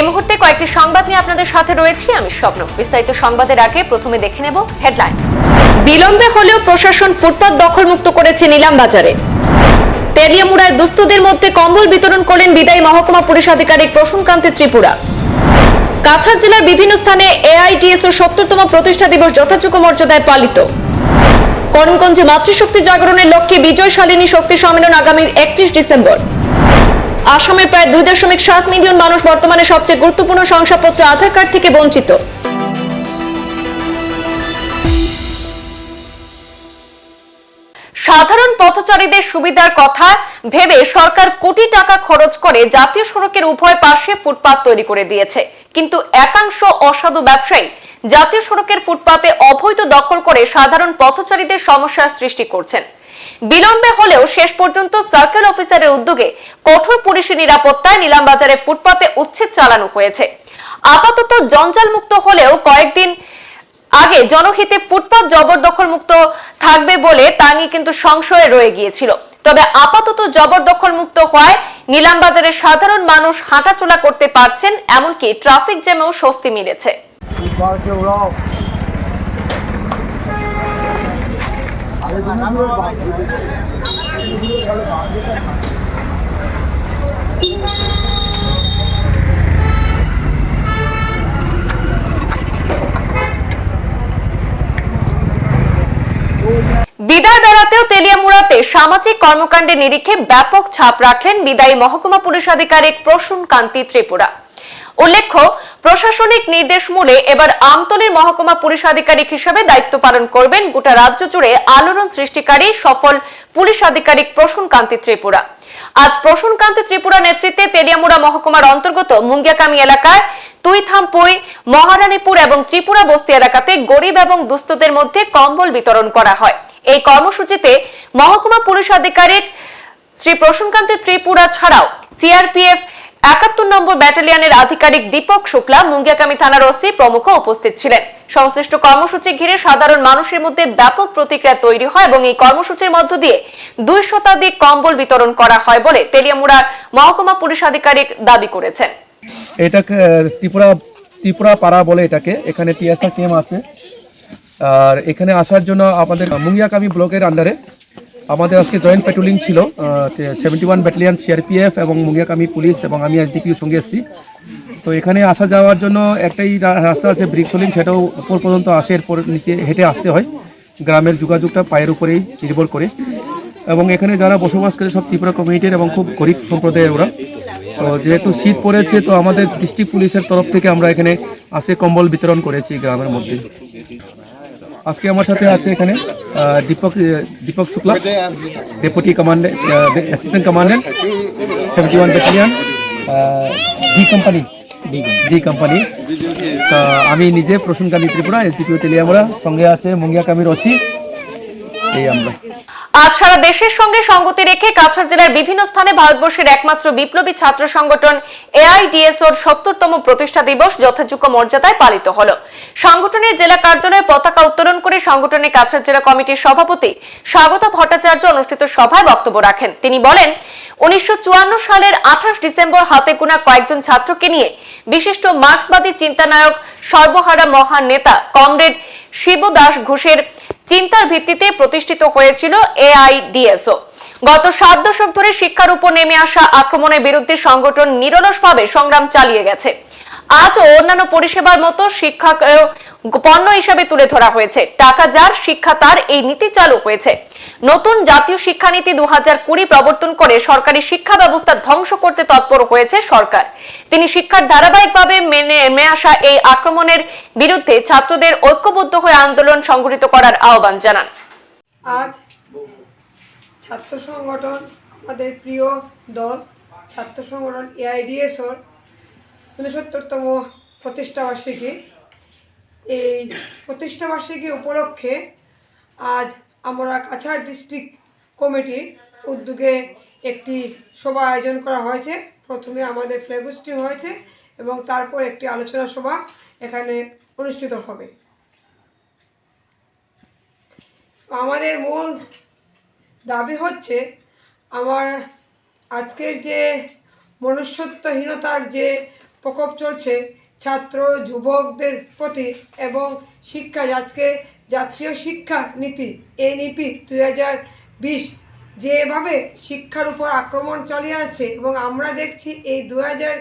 এই মুহূর্তে কয়েকটি সংবাদ নিয়ে আপনাদের সাথে রয়েছি। আমি স্বপ্ন। বিস্তারিত সংবাদের আগে প্রথমে দেখে নেব হেডলাইন্স। বিলম্বে হলেও প্রশাসন ফুটপাত দখলমুক্ত করেছে নিলাম বাজারে। তেলিয়ামুড়ায় দুস্থদের মধ্যে কম্বল বিতরণ করলেন বিদায়ী মহকুমা পুলিশ আধিকারিক প্রসূনকান্তি ত্রিপুরা। কাছাড় জেলার বিভিন্ন স্থানে এআইটিএস ও সত্তরতম প্রতিষ্ঠা দিবস যথাযোগ্য মর্যাদায় পালিত। করিমগঞ্জে মাতৃশক্তি জাগরণের লক্ষ্যে বিজয় শালিনী শক্তি সম্মেলন আগামী একত্রিশ ডিসেম্বর। আসামের প্রায় দুই দশমিক সাত মিলিয়ন মানুষ বর্তমানে সবচেয়ে গুরুত্বপূর্ণ শংসাপত্র আধার কার্ড থেকে বঞ্চিত। সাধারণ পথচারীদের সুবিধার কথা ভেবে সরকার কোটি টাকা খরচ করে জাতীয় সড়কের উভয় পাশে ফুটপাত তৈরি করে দিয়েছে। কিন্তু একাংশ অসাধু ব্যবসায়ী জাতীয় সড়কের ফুটপাতে অবৈধ দখল করে সাধারণ পথচারীদের সমস্যার সৃষ্টি করছেন। বিলম্বে হলেও শেষ পর্যন্ত সার্কেল অফিসারের উদ্যোগে কঠোর পুলিশি নিরাপত্তায় নিলামবাজারে ফুটপাতে উচ্ছেদ চালানো হয়েছে। আপাতত জঞ্জাল মুক্ত হলেও কয়েকদিন আগে জনহিতে ফুটপাত জবরদখল মুক্ত থাকবে বলে তা নিয়ে কিন্তু সংশয়ে রয়ে গিয়েছিল। তবে আপাতত জবরদখল মুক্ত হওয়ায় নিলামবাজারে সাধারণ মানুষ হাঁটাচলা করতে পারছেন, এমনকি ট্রাফিক জ্যামেও স্বস্তি মিলেছে। বিদায় বেড়াতেও তেলিয়ামুড়াতে সামাজিক কর্মকাণ্ডের নিরিখে ব্যাপক ছাপ রাখলেন বিদায়ী মহকুমা পুলিশ আধিকারিক প্রসূন কান্তি ত্রিপুরা। উল্লেখ্য প্রশাসনিক নির্দেশ মূলে এবার আমতলীর মহকুমা পুলিশ আধিকারিক হিসেবে দায়িত্ব পালন করবেন গোটা রাজ্য জুড়ে আলোড়ন সৃষ্টিকারী সফল পুলিশ আধিকারিক প্রসূন কান্তি ত্রিপুরা। আজ প্রসূন কান্তি ত্রিপুরা নেতৃত্বে তেলিয়ামুড়া মহকুমার অন্তর্গত মুঙ্গিয়াকামি এলাকায় তুইথামপুই, মহারানীপুর এবং ত্রিপুরা বস্তি এলাকাতে গরিব এবং দুস্থদের মধ্যে কম্বল বিতরণ করা হয়। এই কর্মসূচিতে মহকুমা পুলিশ আধিকারিক শ্রী প্রসূনকান্তি ত্রিপুরা ছাড়াও সিআরপিএফ একাত্তর নম্বর ব্যাটালিয়নের আধিকারিক দীপক শুক্লা মুঙ্গিয়াকামী থানার ওসি প্রমুখ উপস্থিত ছিলেন। সংশ্লিষ্ট কর্মসূচি ঘিরে সাধারণ মানুষের মধ্যে ব্যাপক প্রতিক্রিয়া তৈরি হয় এবং এই কর্মসূচির মধ্য দিয়ে দুই শতাধিক কম্বল বিতরণ করা হয় বলে তেলিয়ামুড়ার মহকুমা পুলিশ আধিকারিক দাবি করেছেন। এটাকে ত্রিপুরা ত্রিপুরা পাড়া বলে এটাকে, এখানে টিএসআর কেম আছে। আর এখানে আসার জন্য আমাদের মুঙ্গিয়াকামি ব্লকের আন্ডারে আমাদের আজকে জয়েন্ট পেট্রোলিং ছিল সেভেন্টি ওয়ান ব্যাটালিয়ান সিআরপিএফ এবং মুঙ্গিয়াকামি পুলিশ এবং আমি এসডিপিউ সঙ্গে এসেছি। তো এখানে আসা যাওয়ার জন্য একটাই রাস্তা আছে ব্রিকসোলিং সেটাও উপর পর্যন্ত আসে, এরপর নিচে হেঁটে আসতে হয়। গ্রামের যোগাযোগটা পায়ের উপরেই নির্ভর করে। এবং এখানে যারা বসবাস করে সব ত্রিপুরা কমিউনিটির এবং খুব গরিব সম্প্রদায়ের ওরা। তো যেহেতু শীত পড়েছে, তো আমাদের ডিস্ট্রিক্ট পুলিশের তরফ থেকে আমরা এখানে আসে কম্বল বিতরণ করেছি গ্রামের মধ্যে। আজকে আমার সাথে আছে এখানে Deepak Deepak Shukla, deputy commandant assistant commandant seventy one battalion D company D company তা আমি নিজে প্রসূনকালী ত্রিপুরা এসডিপিও তেলিয়ামরা সঙ্গে আছে মঙ্গিয়া কামির ওসি এই আমরা। আজ সারা দেশের সঙ্গে সঙ্গতি রেখে কাছাড় জেলার বিভিন্ন স্থানে ভারতবর্ষের একমাত্র বিপ্লবী ছাত্র সংগঠন এআইডিএসওর সত্তরতম প্রতিষ্ঠা দিবস যথাযোগ্য মর্যাদায় পালিত হল। সংগঠনের জেলা কার্যালয়ে পতাকা উত্তোলন করে সংগঠনের কাছাড় জেলা কমিটির সভাপতি স্বাগতা ভট্টাচার্য অনুষ্ঠিত সভায় বক্তব্য রাখেন। তিনি বলেন, উনিশশো চুয়ান্ন সালের আঠাশ ডিসেম্বর হাতে গোনা কয়েকজন ছাত্রকে নিয়ে বিশিষ্ট মার্ক্সবাদী চিন্তানায়ক সর্বহারা মহান নেতা কমরেড শিবদাস ঘোষের চিন্তার ভিত্তিতে প্রতিষ্ঠিত হয়েছিল এআইডিএসও। গত সাত দশক ধরে শিক্ষার উপর নেমে আসা আক্রমণের বিরুদ্ধে সংগঠন নিরলসভাবে সংগ্রাম চালিয়ে গেছে। আজও অন্যান্য পরিষেবার মতো শিক্ষা পণ্য হিসেবে তুলে ধরা হয়েছে। টাকা যার, শিক্ষা তার, এই নীতি চালু হয়েছে। নতুন জাতীয় শিক্ষানীতি দু হাজার কুড়ি প্রবর্তন করে সরকারি শিক্ষা ব্যবস্থা ধ্বংস করতে তৎপর হয়েছে সরকার। তিনি শিক্ষার ধারাবাহিকভাবে মেনে নেমে আসা এই আক্রমণের বিরুদ্ধে ছাত্রদের ঐক্যবদ্ধ হয়ে আন্দোলন সংগঠিত করার আহ্বান জানান। আজ ছাত্র সংগঠন, আমাদের প্রিয় দল, ছাত্র সংগঠন এআইডিএসওর ঊনসত্তরতম প্রতিষ্ঠাবার্ষিকী এই প্রতিষ্ঠাবার্ষিকী উপলক্ষে আজ আমরা কাছাড় ডিস্ট্রিক্ট কমিটির উদ্যোগে একটি সভা আয়োজন করা হয়েছে। প্রথমে আমাদের ফ্ল্যাগ হোস্টিং হয়েছে এবং তারপর একটি আলোচনা সভা এখানে অনুষ্ঠিত হবে। আমাদের মূল দাবি হচ্ছে আমার আজকের যে মনুষ্যত্বহীনতার যে প্রকোপ চলছে ছাত্র, যুবকদের প্রতি এবং শিক্ষা আজকে জাতীয় শিক্ষা নীতি এনইপি দুই হাজার বিশ, যেভাবে শিক্ষার উপর আক্রমণ চলে আছে এবং আমরা দেখছি এই দু হাজার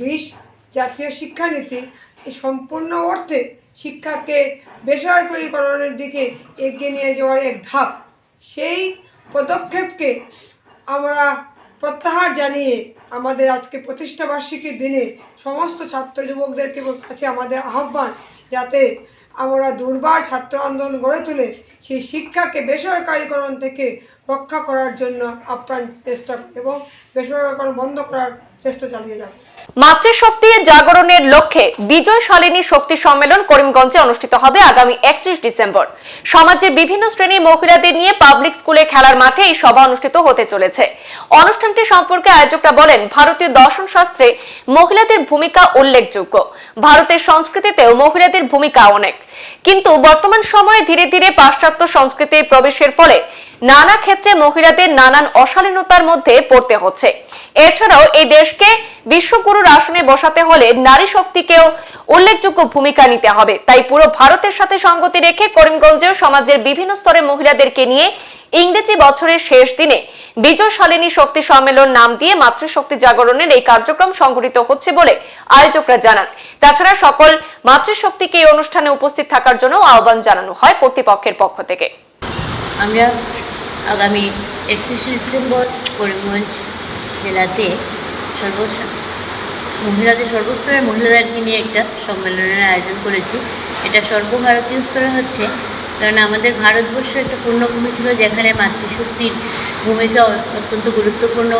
বিশ জাতীয় শিক্ষানীতি সম্পূর্ণ অর্থে শিক্ষাকে বেসরকারীকরণের দিকে এগিয়ে নিয়ে যাওয়ার এক ধাপ। সেই পদক্ষেপকে আমরা প্রত্যাহার জানিয়ে আমাদের আজকে প্রতিষ্ঠাবার্ষিকীর দিনে সমস্ত ছাত্র যুবকদেরকে কাছে আমাদের আহ্বান যাতে আমরা দুর্বার ছাত্র আন্দোলন গড়ে তুলে সেই শিক্ষাকে বেসরকারীকরণ থেকে রক্ষা করার জন্য আপ্রাণ চেষ্টা এবং বেসরকারিকরণ বন্ধ করার চেষ্টা চালিয়ে যাব। মাতৃশক্তি জাগরণের লক্ষ্যে বিজয় শালিনী শক্তি সম্মেলন করিমগঞ্জে অনুষ্ঠিত হবে আগামী একত্রিশ ডিসেম্বর। সমাজের বিভিন্ন শ্রেণির মহিলাদের নিয়ে পাবলিক স্কুলে খেলার মাঠে এই সভা অনুষ্ঠিত হতে চলেছে। অনুষ্ঠানটি সম্পর্কে আয়োজকরা বলেন, ভারতীয় দর্শন শাস্ত্রে মহিলাদের ভূমিকা উল্লেখযোগ্য। ভারতের সংস্কৃতিতেও মহিলাদের ভূমিকা অনেক। কিন্তু বর্তমান সময়ে ধীরে ধীরে পাশ্চাত্য সংস্কৃতির প্রবেশের ফলে নানা ক্ষেত্রে মহিলাদের নানান অশালীনতার মধ্যে পড়তে হচ্ছে। এছাড়াও এই দেশকে বিশ্বগুরুর আসনে বসাতে হলে নারী শক্তিকেও উল্লেখযোগ্য ভূমিকা নিতে হবে। তাই পুরো ভারতের সাথে সঙ্গতি রেখে করিমগঞ্জেও সমাজের বিভিন্ন স্তরের মহিলাদেরকে নিয়ে ইংরেজি বছরের শেষ দিনে বিজয় শালিনী শক্তি সম্মেলন নাম দিয়ে মাতৃশক্তি জাগরণের এই কার্যক্রম সংঘটিত হচ্ছে বলে আয়োজকরা জানান। তাছাড়া সকল মাতৃশক্তিকে এই অনুষ্ঠানে উপস্থিত থাকার জন্য আহ্বান জানানো হয় কর্তৃপক্ষের পক্ষ থেকে। আমরা আগামী একত্রিশে ডিসেম্বর করিমগঞ্জ জেলাতে সর্ব মহিলাদের সর্বস্তরের মহিলাদেরকে নিয়ে একটা সম্মেলনের আয়োজন করেছি। এটা সর্বভারতীয় স্তরে হচ্ছে, কারণ আমাদের ভারতবর্ষ একটা পূর্ণভূমি ছিল যেখানে মাতৃশক্তির ভূমিকা অত্যন্ত গুরুত্বপূর্ণ।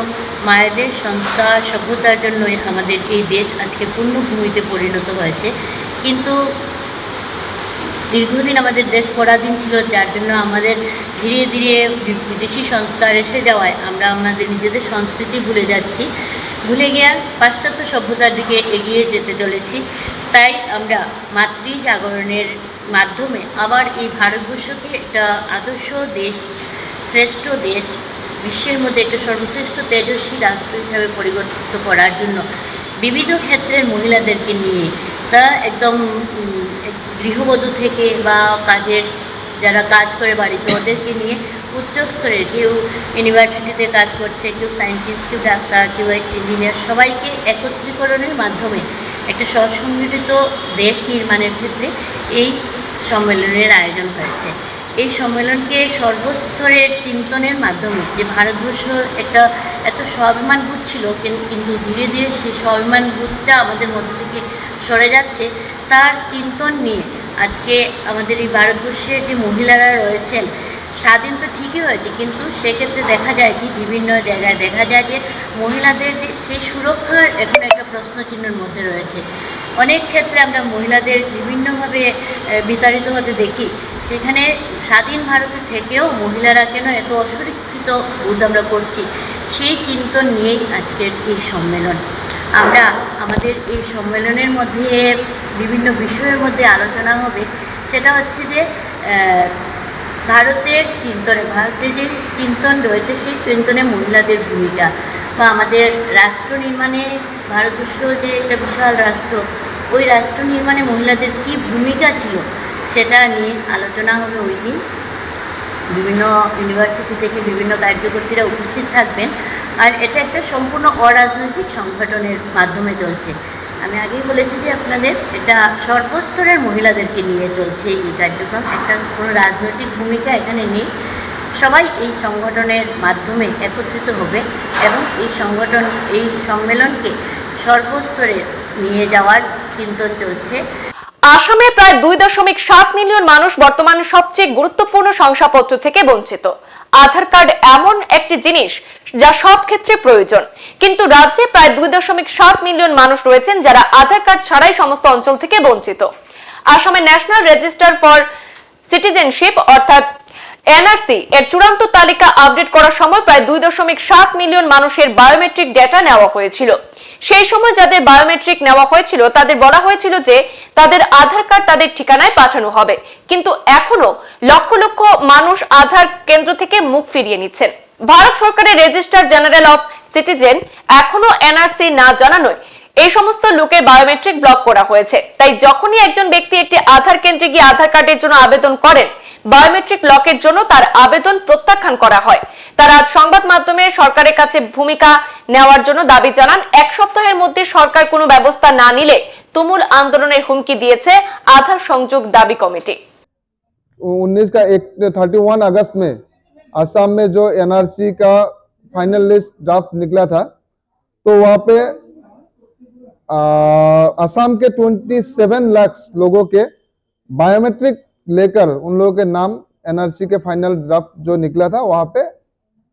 মায়েদের সংস্কার, সভ্যতার জন্যই আমাদের এই দেশ আজকে পূর্ণভূমিতে পরিণত হয়েছে। কিন্তু দীর্ঘদিন আমাদের দেশ পরাধীন ছিল, যার জন্য আমাদের ধীরে ধীরে বিদেশি সংস্কার এসে যাওয়ায় আমরা আমাদের নিজেদের সংস্কৃতি ভুলে যাচ্ছি। ভুলে গিয়ে পাশ্চাত্য সভ্যতার দিকে এগিয়ে যেতে চলেছি। তাই আমরা মাতৃ জাগরণের মাধ্যমে আবার এই ভারতবর্ষকে একটা আদর্শ দেশ, শ্রেষ্ঠ দেশ, বিশ্বের মধ্যে একটা সর্বশ্রেষ্ঠ তেজস্বী রাষ্ট্র হিসাবে পরিবর্তিত করার জন্য বিবিধ ক্ষেত্রের মহিলাদেরকে নিয়ে তা একদম গৃহবধূ থেকে বা কাজের যারা কাজ করে বাড়িতে, ওদেরকে নিয়ে উচ্চস্তরের কেউ ইউনিভার্সিটিতে কাজ করছে, কেউ সায়েন্টিস্ট, কেউ ডাক্তার, কেউ ইঞ্জিনিয়ার সবাইকে একত্রীকরণের মাধ্যমে একটা সুসংগঠিত দেশ নির্মাণের ক্ষেত্রে এই সম্মেলনের আয়োজন হয়েছে। এই সম্মেলনকে সর্বস্তরের চিন্তনের মাধ্যমে যে ভারতবর্ষ একটা এত স্বাভিমান বোধ ছিল, কিন্তু ধীরে ধীরে সেই স্বাভিমান বোধটা আমাদের মধ্যে থেকে সরে যাচ্ছে তার চিন্তন নিয়ে আজকে আমাদের এই ভারতবর্ষের যে মহিলারা রয়েছেন, স্বাধীন তো ঠিকই হয়েছে, কিন্তু সেক্ষেত্রে দেখা যায় কি, বিভিন্ন জায়গায় দেখা যায় যে মহিলাদের যে সেই সুরক্ষার এখন একটা প্রশ্নচিহ্নের মধ্যে রয়েছে। অনেক ক্ষেত্রে আমরা মহিলাদের বিভিন্নভাবে বিতাড়িত হতে দেখি, সেখানে স্বাধীন ভারতে থেকেও মহিলারা কেন এত অসুরক্ষিত বোধ আমরা করছি, সেই চিন্তন নিয়েই আজকের এই সম্মেলন। আমরা আমাদের এই সম্মেলনের মধ্যে বিভিন্ন বিষয়ের মধ্যে আলোচনা হবে, সেটা হচ্ছে যে ভারতের চিন্তনে, ভারতের যে চিন্তন রয়েছে, সেই চিন্তনে মহিলাদের ভূমিকা। বা আমাদের রাষ্ট্র নির্মাণে ভারতবর্ষ যে একটা বিশাল রাষ্ট্র, ওই রাষ্ট্র নির্মাণে মহিলাদের কী ভূমিকা ছিল, সেটা নিয়ে আলোচনা হবে ওই দিন। বিভিন্ন ইউনিভার্সিটি থেকে বিভিন্ন কার্যকর্তীরা উপস্থিত থাকবেন। আর এটা একটা সম্পূর্ণ অরাজনৈতিক সংগঠনের মাধ্যমে চলছে। আমি আগেই বলেছি যে আপনাদের এটা সর্বস্তরের মহিলাদেরকে নিয়ে চলছে এই কার্যক্রম। একটা কোনো রাজনৈতিক ভূমিকা এখানে নেই। সবাই এই সংগঠনের মাধ্যমে একত্রিত হবে এবং এই সংগঠন, এই সম্মেলনকে সর্বস্তরে নিয়ে যাওয়ার চিন্তন চলছে। আসামে প্রায় দুই দশমিক সাত মিলিয়ন মানুষ বর্তমানে সবচেয়ে গুরুত্বপূর্ণ শংসাপত্র থেকে বঞ্চিত। আধার কার্ড এমন একটি জিনিস যা সব ক্ষেত্রে প্রয়োজন। কিন্তু রাজ্যে প্রায় দুই দশমিক সাত মিলিয়ন মানুষ রয়েছেন যারা আধার কার্ড ছাড়াই সমস্ত অঞ্চল থেকে বঞ্চিত। আসামের ন্যাশনাল রেজিস্টার ফর সিটিজেনশিপ অর্থাৎ এনআরসি এর চূড়ান্ত তালিকা আপডেট করার সময় প্রায় দুই দশমিক সাত মিলিয়ন মানুষের বায়োমেট্রিক ডেটা নেওয়া হয়েছিল। সেই সময় যাদের বায়োমেট্রিক নেওয়া হয়েছিল, তাদের বলা হয়েছিল যে তাদের আধার কার্ড তাদের ঠিকানায় পাঠানো হবে। কিন্তু এখনও লক্ষ লক্ষ মানুষ আধার কেন্দ্র থেকে মুখ ফিরিয়ে নিচ্ছেন। ভারত সরকারের রেজিস্ট্রার জেনারেল অফ সিটিজেন এখনও এনআরসি না জানানোয় এই সমস্ত লোকের বায়োমেট্রিক ব্লক করা হয়েছে। তাই যখনই একজন ব্যক্তি একটি আধার কেন্দ্রে গিয়ে আধার কার্ডের জন্য আবেদন করেন বায়োমেট্রিক লকের জন্য তার আবেদন প্রত্যাখ্যান করা হয়। তারা আজ সংবাদ মাধ্যমে সরকারের কাছে ভূমিকা নেওয়ার জন্য দাবি জানান এক সপ্তাহের মধ্যে সরকার কোনো ব্যবস্থা না নিলে তুমুল আন্দোলনের হুমকি দিয়েছে আধার সংযোগ দাবি কমিটি उन्नीस का एक थर्टी वन अगस्त में असम में जो एनआरसी का फाइनल लिस्ट ड्राफ्ट निकला था तो वहाँ पे आ, असम के 27 लाख लोगों के बायोमेट्रिक लेकर उन लोगों के नाम एनआरसी के फाइनल ड्राफ्ट जो निकला था वहाँ पे एंट-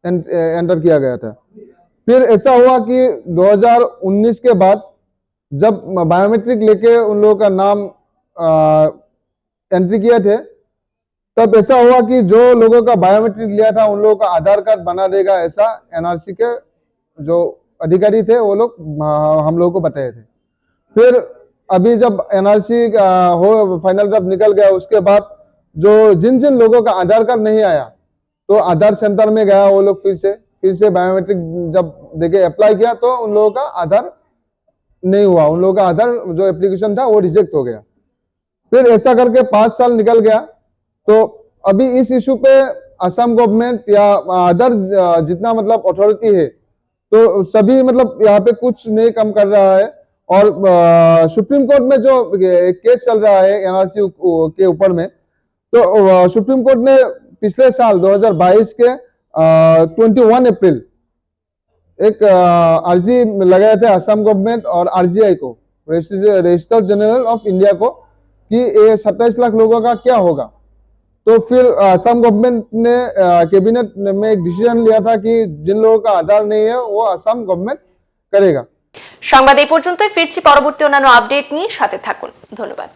एंटर किया गया था। फिर ऐसा हुआ कि 2019 के बाद जब बायोमेट्रिक लेके उन लोगों का नाम एंट्री किए थे, तब ऐसा हुआ कि जो लोगों का बायोमेट्रिक लिया था, उन लोगों का आधार कार्ड बना देगा ऐसा एनआरसी के जो अधिकारी थे, वो लोग हम लोगों को बताए थे। फिर अभी जब एनआरसी हो, फाइनल ड्राफ्ट निकल गया, उसके बाद जो जिन जिन लोगों का आधार कार्ड नहीं आया तो आधार सेंटर में गया वो लोग फिर से फिर से बायोमेट्रिक जब देखे अप्लाई किया तो उन लोगों का आधार नहीं हुआ। उन लोगों का आधार, जो एप्लीकेशन था, वो रिजेक्ट हो गया। फिर ऐसा करके पाँच साल निकल गया। तो अभी इस इशू पे असम गवर्नमेंट या अदर जितना मतलब अथॉरिटी है तो सभी मतलब यहाँ पे कुछ नहीं कम कर रहा है। और सुप्रीम कोर्ट में जो केस चल रहा है एनआरसी के ऊपर में तो सुप्रीम कोर्ट ने पिछले साल 2022 के ट्वेंटी वन अप्रैल एक अ, अर्जी लगाए थे असम गवर्नमेंट और आरजीआई को रजिस्टर जनरल ऑफ इंडिया को कि ये सत्ताईस लाख लोगों का क्या होगा तो फिर अ, असम गवर्नमेंट ने कैबिनेट में एक डिसीजन लिया था कि जिन लोगों का आधार नहीं है वो असम गवर्नमेंट करेगा সংবাদ এই পর্যন্তই ফিরছি পরবর্তী অন্যান্য আপডেট নিয়ে সাথে থাকুন ধন্যবাদ